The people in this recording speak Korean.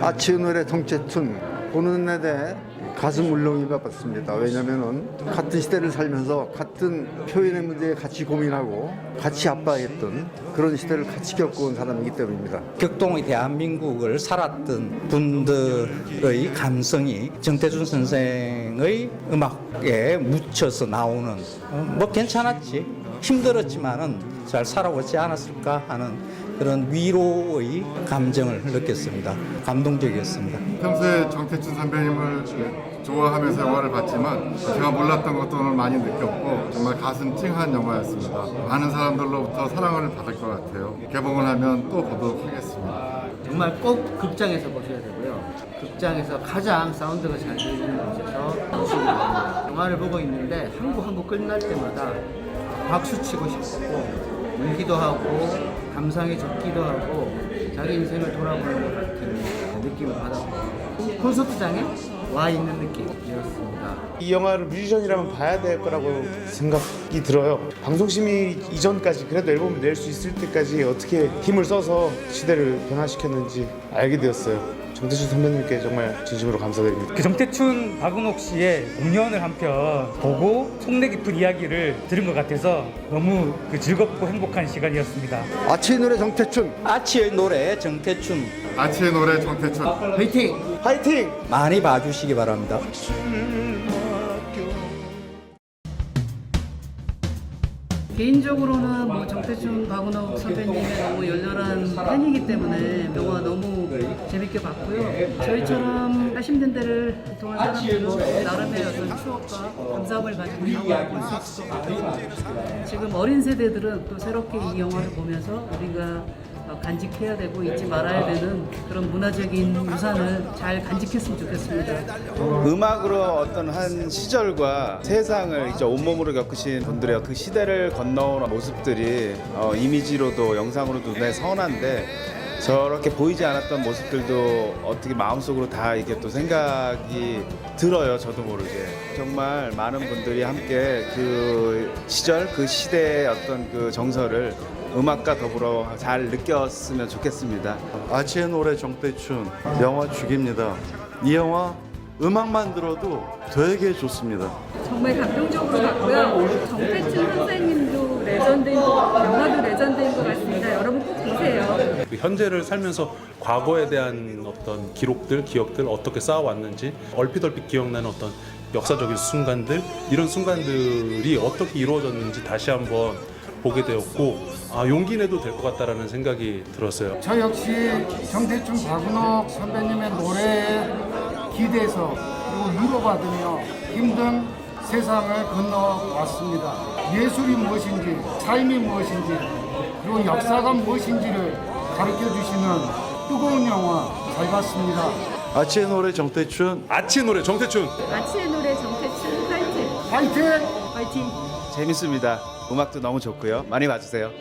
아치의 노래 정체춘 보는 내내 가슴 울렁이가 받습니다. 왜냐면은 같은 시대를 살면서 같은 표현의 문제에 같이 고민하고 같이 아파했던 그런 시대를 같이 겪어온 사람이기 때문입니다. 격동의 대한민국을 살았던 분들의 감성이 정태준 선생의 음악에 묻혀서 나오는 어, 뭐 괜찮았지 힘들었지만은 잘 살아오지 않았을까 하는 그런 위로의 감정을 느꼈습니다. 감동적이었습니다. 평소에 정태춘 선배님을 좋아하면서 영화를 봤지만 제가 몰랐던 것도 오늘 많이 느꼈고 정말 가슴 찡한 영화였습니다. 많은 사람들로부터 사랑을 받을 것 같아요. 개봉을 하면 또 보도록 하겠습니다. 정말 꼭 극장에서 보셔야 되고요. 극장에서 가장 사운드가 잘 들리는 곳에서 보시기 바랍니다. 영화를 보고 있는데 한국 한국 끝날 때마다 박수 치고 싶고 울기도 하고 감상에 적기도 하고 자기 인생을 돌아보는 것 같은 느낌을 받았고 콘서트장에 와 있는 느낌이었습니다. 이 영화를 뮤지션이라면 봐야 될 거라고 생각이 들어요. 방송심의 이전까지 그래도 앨범을 낼 수 있을 때까지 어떻게 힘을 써서 시대를 변화시켰는지 알게 되었어요. 정태준 선배님께 정말 진심으로 감사드립니다. 그 정태춘 박은옥 씨의 공연을 한편 보고 속내 깊은 이야기를 들은 것 같아서 너무 그 즐겁고 행복한 시간이었습니다. 아치의 노래 정태춘 아치의 노래 정태춘 아치의 노래 정태춘 화이팅! 화이팅! 많이 봐주시기 바랍니다. 개인적으로는 뭐 정태춘, 박은옥 선배님의 너무 열렬한 팬이기 때문에 영화 너무 재밌게 봤고요. 저희처럼 80년대를 동안 사람들도 나름의 어떤 추억과 감사함을 가지고 영화를 볼수 있을 것 같아요. 지금 어린 세대들은 또 새롭게 이 영화를 보면서 우리가 어, 간직해야 되고 잊지 말아야 되는 그런 문화적인 유산을 잘 간직했으면 좋겠습니다. 음악으로 어떤 한 시절과 세상을 이제 온몸으로 겪으신 분들의 그 시대를 건너온 모습들이 어, 이미지로도 영상으로도 눈에 선한데 저렇게 보이지 않았던 모습들도 어떻게 마음속으로 다 이게 또 생각이 들어요 저도 모르게 정말 많은 분들이 함께 그 시절 그 시대의 어떤 그 정서를 음악과 더불어 잘 느꼈으면 좋겠습니다. 아치의 노래 정태춘 영화 죽입니다. 이 영화 음악만 들어도 되게 좋습니다. 정말 감동적으로 봤고요. 정태춘 선생님도 레전드인 것 같고 영화도 레전드인 것 같습니다. 여러분 꼭 보세요. 그 현재를 살면서 과거에 대한 어떤 기록들, 기억들 어떻게 쌓아왔는지 얼핏얼핏 기억나는 어떤 역사적인 순간들 이런 순간들이 어떻게 이루어졌는지 다시 한번 보게 되었고 아, 용기 내도 될 것 같다라는 생각이 들었어요. 저 역시 정태춘 박은옥 선배님의 노래에 기대서 그리고 위로받으며 힘든 세상을 건너왔습니다. 예술이 무엇인지, 삶이 무엇인지, 그리고 역사가 무엇인지를 가르쳐 주시는 뜨거운 영화 잘 봤습니다. 아치의 노래 정태춘 아치의 노래 정태춘 아치의 노래 정태춘 화이팅! 화이팅! 화이팅! 재밌습니다. 음악도 너무 좋고요. 많이 봐주세요.